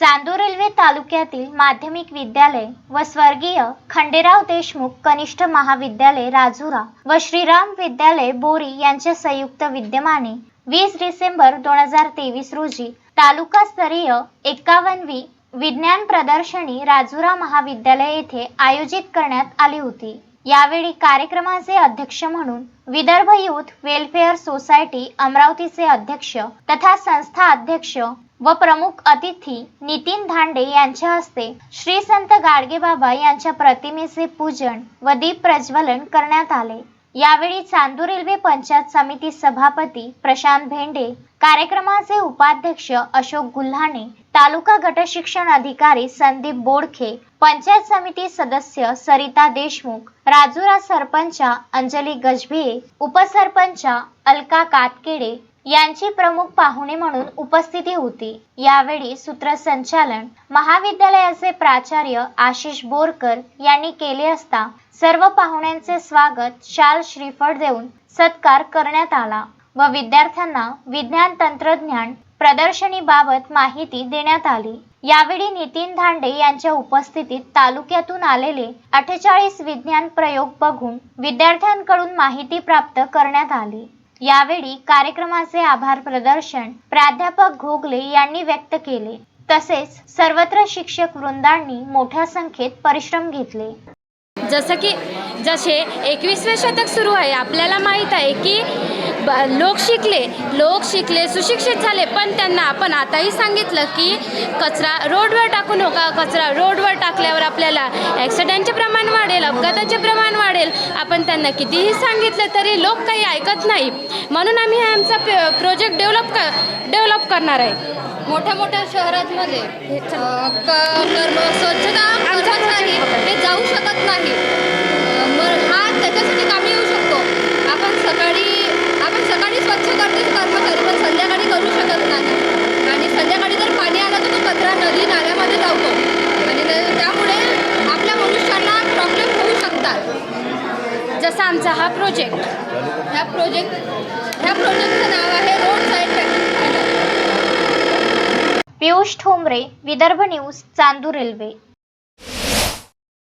Chandur railway तालुक्यातील माध्यमिक विद्यालय व स्वर्गीय खंडेराव देशमुख कनिष्ठ महाविद्यालय राजुरा व श्रीराम विद्यालय बोरी यांच्या संयुक्त विद्यमाने वीस डिसेंबर दोन हजार तेवीस रोजी तालुकास्तरीय एक्कावनवी विज्ञान प्रदर्शनी राजुरा महाविद्यालय येथे आयोजित करण्यात आली होती. यावेळी कार्यक्रमाचे अध्यक्ष म्हणून विदर्भ युथ वेलफेअर सोसायटी अमरावतीचे अध्यक्ष तथा संस्था अध्यक्ष व प्रमुख अतिथी नितीन धांडे यांच्या हस्ते श्री संत गाडगेबाबा यांच्या प्रतिमेचे पूजन व दीप प्रज्वलन करण्यात आले. यावेळी चांदूर रेल्वे पंचायत समिती सभापती प्रशांत भेंडे कार्यक्रमाचे उपाध्यक्ष अशोक गुल्हाणे तालुका गट शिक्षण अधिकारी संदीप बोडखे पंचायत समिती सदस्य सरिता देशमुख राजुरा सरपंच अंजली गजभिये उपसरपंच अलका कातकेडे यांची प्रमुख पाहुणे म्हणून उपस्थिती होती. यावेळी सूत्रसंचालन महाविद्यालयाचे प्राचार्य आशिष बोरकर यांनी केले असता सर्व पाहुण्यांचे स्वागत शाल श्रीफळ देऊन सत्कार करण्यात आला व विद्यार्थ्यांना विज्ञान तंत्रज्ञान प्रदर्शनीबाबत माहिती देण्यात आली. यावेळी नितीन धांडे यांच्या उपस्थितीत तालुक्यातून आलेले अठ्ठेचाळीस विज्ञान प्रयोग बघून विद्यार्थ्यांकडून माहिती प्राप्त करण्यात आली. यावेळी कार्यक्रमाचे आभार प्रदर्शन प्राध्यापक घोगले यांनी व्यक्त केले. तसेच सर्वत्र शिक्षक वृंदांनी मोठ्या संख्येत परिश्रम घेतले. जसं की जसे एकवीसवे शतक सुरू आहे आपल्याला माहीत आहे की लोक शिकले. लोक शिकले सुशिक्षित झाले. पण त्यांना आपण आताही सांगितलं की कचरा रोडवर टाकू नका. कचरा रोडवर टाकल्यावर आपल्याला ॲक्सिडेंटचे प्रमाण वाढेल अपघाताचे प्रमाण वाढेल. आपण त्यांना कितीही सांगितलं तरी लोक काही ऐकत नाही. म्हणून आम्ही आमचा प्रोजेक्ट डेव्हलप क डेव्हलप करणार आहे. मोठ्या मोठ्या शहरांमध्ये स्वच्छता हे जाऊ शकत नाही. आमचा हा प्रोजेक्ट ह्या प्रोजेक्ट ह्या प्रोजेक्टचं नाव आहे road side Piyush Thombre Vidarbha news Chandur railway.